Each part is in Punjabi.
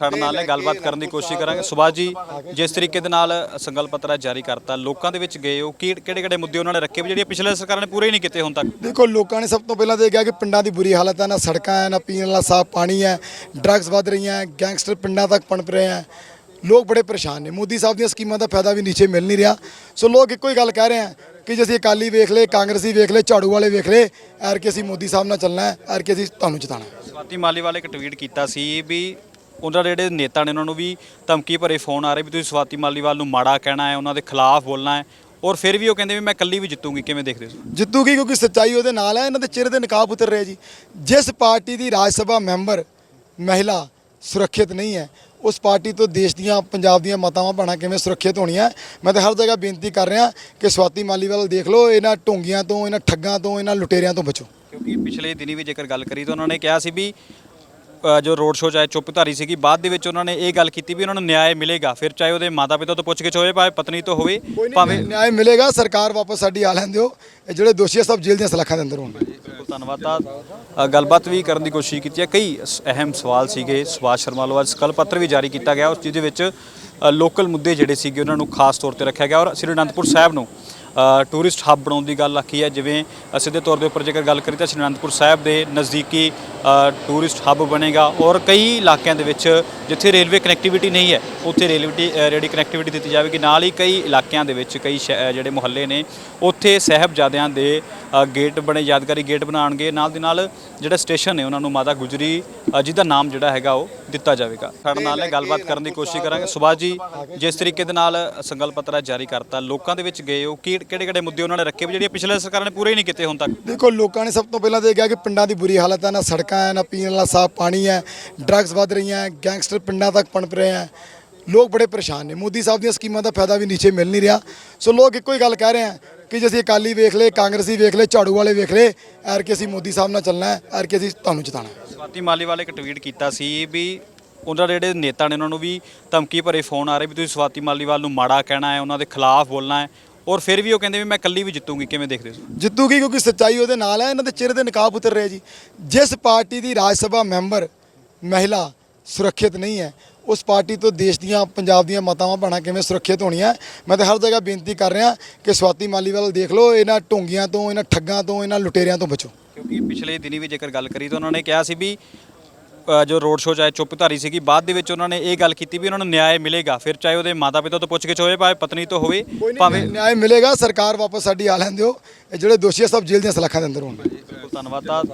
ਸਾਡੇ ਨਾਲ ਨੇ ਗੱਲਬਾਤ ਕਰਨ ਦੀ ਕੋਸ਼ਿਸ਼ ਕਰਾਂਗੇ। ਸੁਭਾਸ਼ ਜੀ ਜਿਸ ਤਰੀਕੇ ਦੇ ਨਾਲ ਸੰਕਲਪ ਪੱਤਰ ਜਾਰੀ ਕਰਤਾ ਲੋਕਾਂ ਦੇ ਵਿੱਚ ਗਏ ਹੋ ਕਿਹੜੇ ਕਿਹੜੇ ਮੁੱਦੇ ਉਹਨਾਂ ਨੇ ਰੱਖੇ ਵੀ ਜਿਹੜੀਆਂ ਪਿਛਲੇ ਸਰਕਾਰਾਂ ਨੇ ਪੂਰੇ ਹੀ ਨਹੀਂ ਕੀਤੇ ਹੁਣ ਤੱਕ? ਦੇਖੋ ਲੋਕਾਂ ਨੇ ਸਭ ਤੋਂ ਪਹਿਲਾਂ ਤਾਂ ਇਹ ਕਿਹਾ ਕਿ ਪਿੰਡਾਂ ਦੀ ਬੁਰੀ ਹਾਲਤ ਹੈ ਨਾ ਸੜਕਾਂ ਹੈ ਨਾ ਪੀਣ ਵਾਲਾ ਸਾਫ਼ ਪਾਣੀ ਹੈ ਡਰੱਗਸ ਵੱਧ ਰਹੀਆਂ ਗੈਂਗਸਟਰ ਪਿੰਡਾਂ ਤੱਕ ਪਣਪ ਰਹੇ ਹੈ ਲੋਕ ਬੜੇ ਪਰੇਸ਼ਾਨ ਨੇ। ਮੋਦੀ ਸਾਹਿਬ ਦੀਆਂ ਸਕੀਮਾਂ ਦਾ ਫਾਇਦਾ ਵੀ ਨੀਚੇ ਮਿਲ ਨਹੀਂ ਰਿਹਾ। ਸੋ ਲੋਕ ਇੱਕੋ ਹੀ ਗੱਲ ਕਹਿ ਰਹੇ ਹੈ ਕਿ ਜੇ ਅਸੀਂ ਅਕਾਲੀ ਵੇਖ ਲਏ ਕਾਂਗਰਸੀ ਵੇਖ ਲਏ ਝਾੜੂ ਵਾਲੇ ਵੇਖ ਲਏ ਐਰ ਕਿ ਅਸੀਂ ਮੋਦੀ ਸਾਹਿਬ ਨਾਲ ਚੱਲਣਾ ਹੈ ਐਰ ਕਿ ਅਸੀਂ ਤੁਹਾਨੂੰ ਜਿਤਾਣਾ ਸਵਾਤੀ ਮਾਲੀ ਵਾਲੇ ਇੱਕ ਟਵੀਟ ਕੀਤਾ ਸੀ ਵੀ ਉਹਨਾਂ ਦੇ ਜਿਹੜੇ ਨੇਤਾ ਨੇ ਉਹਨਾਂ ਨੂੰ ਵੀ ਧਮਕੀ ਭਰੇ ਫੋਨ ਆ ਰਹੇ ਵੀ ਤੁਸੀਂ ਸਵਾਤੀ ਮਾਲੀਵਾਲ ਨੂੰ ਮਾੜਾ ਕਹਿਣਾ ਹੈ ਉਹਨਾਂ ਦੇ ਖਿਲਾਫ ਬੋਲਣਾ ਹੈ। ਔਰ ਫਿਰ ਵੀ ਉਹ ਕਹਿੰਦੇ ਵੀ ਮੈਂ ਇਕੱਲੀ ਵੀ ਜਿੱਤੂਗੀ ਕਿਵੇਂ ਦੇਖਦੇ ਹੋ ਜਿੱਤੂਗੀ ਕਿਉਂਕਿ ਸੱਚਾਈ ਉਹਦੇ ਨਾਲ ਹੈ ਇਹਨਾਂ ਦੇ ਚਿਹਰੇ ਤੇ ਨਕਾਬ ਉਤਰ ਰਿਹਾ ਜੀ। ਜਿਸ ਪਾਰਟੀ ਦੀ ਰਾਜ ਸਭਾ ਮੈਂਬਰ ਮਹਿਲਾ ਸੁਰੱਖਿਅਤ ਨਹੀਂ ਹੈ ਉਸ ਪਾਰਟੀ ਤੋਂ ਦੇਸ਼ ਦੀਆਂ ਪੰਜਾਬ ਦੀਆਂ ਮਾਤਾਵਾਂ ਭੈਣਾਂ ਕਿਵੇਂ ਸੁਰੱਖਿਅਤ ਹੋਣੀਆਂ ਮੈਂ ਤਾਂ ਹਰ ਜਗ੍ਹਾ ਬੇਨਤੀ ਕਰ ਰਿਹਾ ਕਿ ਸਵਾਤੀ ਮਾਲੀਵਾਲ ਦੇਖ ਲਓ ਇਹਨਾਂ ਢੋਂਗੀਆਂ ਤੋਂ ਇਹਨਾਂ ਠੱਗਾਂ ਤੋਂ ਇਹਨਾਂ ਲੁਟੇਰਿਆਂ ਤੋਂ ਬਚੋ। ਕਿਉਂਕਿ ਪਿਛਲੇ ਦਿਨੀ ਵੀ ਜੇਕਰ ਗੱਲ ਕਰੀ ਤਾਂ ਉਹਨਾਂ ਨੇ ਕਿਹਾ ਸੀ ਵੀ ਜੋ ਰੋਡ ਸ਼ੋਅ ਚਾਹੇ ਚੁੱਪ ਧਾਰੀ ਸੀਗੀ ਬਾਅਦ ਦੇ ਵਿੱਚ ਉਹਨਾਂ ਨੇ ਇਹ ਗੱਲ ਕੀਤੀ ਵੀ ਉਹਨਾਂ ਨੂੰ ਨਿਆਂ ਮਿਲੇਗਾ। ਫਿਰ ਚਾਹੇ ਉਹਦੇ ਮਾਤਾ ਪਿਤਾ ਤੋਂ ਪੁੱਛ ਕੇ ਹੋਵੇ ਭਾਵੇਂ ਪਤਨੀ ਤੋਂ ਹੋਵੇ ਭਾਵੇਂ ਨਿਆਂ ਮਿਲੇਗਾ ਸਰਕਾਰ ਵਾਪਸ ਸਾਡੀ ਆ ਲੈਣ ਦਿਓ ਇਹ ਜਿਹੜੇ ਦੋਸ਼ੀ ਆ ਸਭ ਜੇਲ੍ਹ ਦੀਆਂ ਸਲਾਖਾਂ ਦੇ ਅੰਦਰ ਹੋਣ ਬਿਲਕੁਲ ਧੰਨਵਾਦ। ਅ, ਗੱਲਬਾਤ ਵੀ ਕਰਨ ਦੀ ਕੋਸ਼ਿਸ਼ ਕੀਤੀ ਹੈ। ਕਈ ਅਹਿਮ ਸਵਾਲ ਸੀਗੇ। ਸੁਭਾਸ਼ ਸ਼ਰਮਾ ਵੱਲੋਂ ਅੱਜ ਸਕਲ ਪੱਤਰ ਵੀ ਜਾਰੀ ਕੀਤਾ ਗਿਆ। ਉਸ ਜਿਹਦੇ ਵਿੱਚ ਲੋਕਲ ਮੁੱਦੇ ਜਿਹੜੇ ਸੀਗੇ ਉਹਨਾਂ ਨੂੰ ਖਾਸ ਤੌਰ ਤੇ ਰੱਖਿਆ ਗਿਆ। ਔਰ ਸ੍ਰੀ ਅਨੰਦਪੁਰ ਸਾਹਿਬ ਨੂੰ ਟੂਰਿਸਟ ਹੱਬ ਬਣਾਉਣ ਦੀ ਗੱਲ ਆਖੀ ਹੈ। ਜਿਵੇਂ ਸਿੱਧੇ ਤੌਰ ਦੇ ਉੱਪਰ ਜੇਕਰ ਗੱਲ ਕਰੀ ਤਾਂ ਸ੍ਰੀ ਅਨੰਦਪੁਰ ਸਾਹਿਬ ਦੇ ਨਜ਼ਦੀਕੀ ਟੂਰਿਸਟ ਹੱਬ ਬਣੇਗਾ ਔਰ ਕਈ ਇਲਾਕਿਆਂ ਦੇ ਵਿੱਚ ਜਿੱਥੇ ਰੇਲਵੇ ਕਨੈਕਟੀਵਿਟੀ ਨਹੀਂ ਹੈ, ਉੱਥੇ ਰੇਲਵੇ ਰੇਡੀ ਕਨੈਕਟੀਵਿਟੀ ਦਿੱਤੀ ਜਾਵੇਗੀ। ਨਾਲ ਹੀ ਕਈ ਇਲਾਕਿਆਂ ਦੇ ਵਿੱਚ ਕਈ ਸ਼ਹਿ- ਜਿਹੜੇ ਮੁਹੱਲੇ ਨੇ, ਉੱਥੇ ਸਾਹਿਬਜ਼ਾਦਿਆਂ ਦੇ ਗੇਟ ਬਣੇ, ਯਾਦਗਾਰੀ ਗੇਟ ਬਣਾਉਣਗੇ। ਨਾਲ ਦੀ ਨਾਲ ਜਿਹੜਾ ਸਟੇਸ਼ਨ ਨੇ ਉਹਨਾਂ ਨੂੰ ਮਾਤਾ ਗੁਜਰੀ ਜਿਹਦਾ ਨਾਮ ਜਿਹੜਾ ਹੈਗਾ ਉਹ ਦਿੱਤਾ ਜਾਵੇਗਾ। ਸਾਡੇ ਨਾਲ ਨੇ ਗੱਲਬਾਤ ਕਰਨ ਦੀ ਕੋਸ਼ਿਸ਼ ਕਰਾਂਗੇ। ਸੁਭਾਸ਼ ਜੀ, ਜਿਸ ਤਰੀਕੇ ਦੇ ਨਾਲ ਸੰਕਲਪ ਪੱਤਰ ਜਾਰੀ ਕਰਤਾ, ਲੋਕਾਂ ਦੇ ਵਿੱਚ ਗਏ ਉਹ ਕਿਹੜੇ ਕਿਹੜੇ ਮੁੱਦੇ ਉਹਨਾਂ ਨੇ ਰੱਖੇ? ਵੀ ਜਿਹੜੀਆਂ ਪਿਛਲੇ ਸਰਕਾਰਾਂ ਨੇ ਪੂਰੇ ਹੀ ਨਹੀਂ ਕੀਤੇ ਹੁਣ ਤੱਕ। ਦੇਖੋ, ਲੋਕਾਂ ਨੇ ਸਭ ਤੋਂ ਪਹਿਲਾਂ ਤਾਂ ਇਹ ਕਿਹਾ ਕਿ ਪਿੰਡਾਂ ਦੀ ਬੁਰੀ ਹਾਲਤ ਹੈ, ਨਾ ਸੜਕਾਂ ਹੈ, ਨਾ ਪੀਣ ਵਾਲਾ ਸਾਫ਼ ਪਾਣੀ ਹੈ, ਡਰੱਗਸ ਵੱਧ ਰਹੀਆਂ ਗੈਂਗਸਟਰ ਪਿੰਡਾਂ ਤੱਕ ਪਣਪ ਰਹੇ ਹੈ। ਲੋਕ ਬੜੇ ਪਰੇਸ਼ਾਨ ਨੇ। ਮੋਦੀ ਸਾਹਿਬ ਦੀਆਂ ਸਕੀਮਾਂ ਦਾ ਫਾਇਦਾ ਵੀ ਨੀਚੇ ਮਿਲ ਨਹੀਂ ਰਿਹਾ। ਸੋ ਲੋਕ ਇੱਕੋ ਹੀ ਗੱਲ ਕਹਿ ਰਹੇ ਹੈ ਕਿ ਜੇ ਅਸੀਂ ਅਕਾਲੀ ਵੇਖ ਲਏ ਕਾਂਗਰਸੀ ਵੇਖ ਲਏ ਝਾੜੂ ਵਾਲੇ ਵੇਖ ਲਏ ਐਰ ਕਿ ਅਸੀਂ ਮੋਦੀ ਸਾਹਿਬ ਨਾਲ ਚੱਲਣਾ ਹੈ ਐਰ ਕਿ ਅਸੀਂ ਤੁਹਾਨੂੰ ਜਿਤਾਣਾ ਹੈ। ਸਵਾਤੀ ਮਾਲੀ ਵਾਲੇ ਇੱਕ ਟਵੀਟ ਕੀਤਾ ਸੀ ਵੀ ਉਹਨਾਂ ਦੇ ਜਿਹੜੇ ਨੇਤਾ ਨੇ ਉਹਨਾਂ ਨੂੰ ਵੀ ਧਮਕੀ ਭਰੇ ਫੋਨ ਆ ਰਹੇ ਵੀ ਤੁਸੀਂ ਸਵਾਤੀ ਮਾਲੀਵਾਲ ਨੂੰ ਮਾੜਾ ਕਹਿਣਾ ਹੈ ਉਹਨਾਂ ਦੇ ਖਿਲਾਫ ਬੋਲਣਾ ਹੈ ਔਰ ਫਿਰ ਵੀ ਉਹ ਕਹਿੰਦੇ ਵੀ ਮੈਂ ਇਕੱਲੀ ਵੀ ਜਿੱਤੂਗੀ ਕਿਵੇਂ ਦੇਖਦੇ ਹੋ ਜਿੱਤੂਗੀ ਕਿਉਂਕਿ ਸੱਚਾਈ ਉਹਦੇ ਨਾਲ ਹੈ ਇਹਨਾਂ ਦੇ ਚਿਹਰੇ ਤੇ ਨਕਾਬ ਉਤਰ ਰਿਹਾ ਜੀ। ਜਿਸ ਪਾਰਟੀ ਦੀ ਰਾਜ ਸਭਾ ਮੈਂਬਰ ਮਹਿਲਾ ਸੁਰੱਖਿਅਤ ਨਹੀਂ ਹੈ ਉਸ ਪਾਰਟੀ ਤੋਂ ਦੇਸ਼ ਦੀਆਂ, ਪੰਜਾਬ ਦੀਆਂ ਮਾਤਾਵਾਂ ਭੈਣਾਂ ਕਿਵੇਂ ਸੁਰੱਖਿਅਤ ਹੋਣੀਆਂ? ਮੈਂ ਤਾਂ ਹਰ ਜਗ੍ਹਾ ਬੇਨਤੀ ਕਰ ਰਿਹਾ ਕਿ ਸਵਾਤੀ ਮਾਲੀਵਾਲ ਦੇਖ ਲਓ, ਇਹਨਾਂ ਢੋਂਗੀਆਂ ਤੋਂ, ਇਹਨਾਂ ਠੱਗਾਂ ਤੋਂ, ਇਹਨਾਂ ਲੁਟੇਰਿਆਂ ਤੋਂ ਬਚੋ। ਕਿਉਂਕਿ ਪਿਛਲੇ ਦਿਨੀ ਵੀ ਜੇਕਰ ਗੱਲ ਕਰੀ ਤਾਂ ਉਹਨਾਂ ਨੇ ਕਿਹਾ ਸੀ ਵੀ ਅ, ਜੋ ਰੋਡ ਸ਼ੋਅ ਚਾਹੇ ਚੁੱਪ ਧਾਰੀ ਸੀਗੀ ਬਾਅਦ ਦੇ ਵਿੱਚ ਉਹਨਾਂ ਨੇ ਇਹ ਗੱਲ ਕੀਤੀ ਵੀ ਉਹਨਾਂ ਨੂੰ ਨਿਆਂ ਮਿਲੇਗਾ। ਫਿਰ ਚਾਹੇ ਉਹਦੇ ਮਾਤਾ ਪਿਤਾ ਤੋਂ ਪੁੱਛ ਕੇ ਹੋਵੇ ਭਾਵੇਂ ਪਤਨੀ ਤੋਂ ਹੋਵੇ ਭਾਵੇਂ ਨਿਆਂ ਮਿਲੇਗਾ ਸਰਕਾਰ ਵਾਪਸ ਸਾਡੀ ਆ ਲੈਣ ਦਿਓ ਇਹ ਜਿਹੜੇ ਦੋਸ਼ੀ ਆ ਸਭ ਜੇਲ੍ਹ ਦੀਆਂ ਸਲਾਖਾਂ ਦੇ ਅੰਦਰ ਹੋਣ। ਬਿਲਕੁਲ ਧੰਨਵਾਦ। ਤਾਂ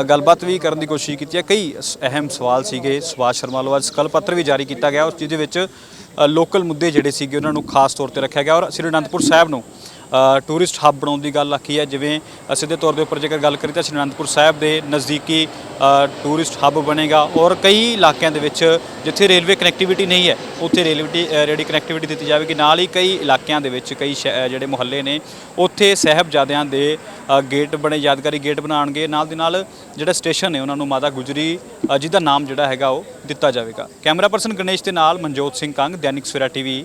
ਅ, ਗੱਲਬਾਤ ਵੀ ਕਰਨ ਦੀ ਕੋਸ਼ਿਸ਼ ਕੀਤੀ ਹੈ। ਕਈ ਸ- ਅਹਿਮ ਸਵਾਲ ਸੀਗੇ। ਸੁਭਾਸ਼ ਸ਼ਰਮਾ ਵੱਲੋਂ ਅੱਜ ਸਕਲ ਪੱਤਰ ਵੀ ਜਾਰੀ ਕੀਤਾ ਗਿਆ। ਉਸ ਜਿਹਦੇ ਵਿੱਚ ਅ, ਲੋਕਲ ਮੁੱਦੇ ਜਿਹੜੇ ਸੀਗੇ ਉਹਨਾਂ ਨੂੰ ਖਾਸ ਤੌਰ ਤੇ ਰੱਖਿਆ ਗਿਆ। ਔਰ ਸ੍ਰੀ ਅਨੰਦਪੁਰ ਸਾਹਿਬ ਨੂੰ ਟੂਰਿਸਟ ਹੱਬ ਬਣਾਉਣ ਦੀ ਗੱਲ ਆਖੀ ਹੈ, ਜਿਵੇਂ ਸਿੱਧੇ ਤੌਰ ਦੇ ਉੱਪਰ ਜੇਕਰ ਗੱਲ ਕਰੀ ਤਾਂ ਸ੍ਰੀ ਅਨੰਦਪੁਰ ਸਾਹਿਬ ਦੇ ਨਜ਼ਦੀਕੀ ਟੂਰਿਸਟ ਹੱਬ ਬਣੇਗਾ ਔਰ ਕਈ ਇਲਾਕਿਆਂ ਦੇ ਵਿੱਚ ਜਿੱਥੇ ਰੇਲਵੇ ਕਨੈਕਟੀਵਿਟੀ ਨਹੀਂ ਹੈ, ਉੱਥੇ ਰੇਲਵੇ ਰੇਡੀ ਕਨੈਕਟੀਵਿਟੀ ਦਿੱਤੀ ਜਾਵੇਗੀ। ਨਾਲ ਹੀ ਕਈ ਇਲਾਕਿਆਂ ਦੇ ਵਿੱਚ ਕਈ ਸ਼ਹਿ- ਜਿਹੜੇ ਮੁਹੱਲੇ ਨੇ, ਉੱਥੇ ਸਾਹਿਬਜ਼ਾਦਿਆਂ ਦੇ ਗੇਟ ਬਣੇ, ਯਾਦਗਾਰੀ ਗੇਟ ਬਣਾਉਣਗੇ। ਨਾਲ ਦੀ ਨਾਲ ਜਿਹੜਾ ਸਟੇਸ਼ਨ ਹੈ ਉਹਨਾਂ ਨੂੰ ਮਾਤਾ ਗੁਜਰੀ ਜਿਹਦਾ ਨਾਮ ਜਿਹੜਾ ਹੈਗਾ ਉਹ ਦਿੱਤਾ ਜਾਵੇਗਾ। ਕੈਮਰਾ ਪਰਸਨ ਗਣੇਸ਼ ਦੇ ਨਾਲ ਮਨਜੋਤ ਸਿੰਘ ਕੰਗ, ਦੈਨਿਕ ਸਵੇਰਾ ਟੀਵੀ।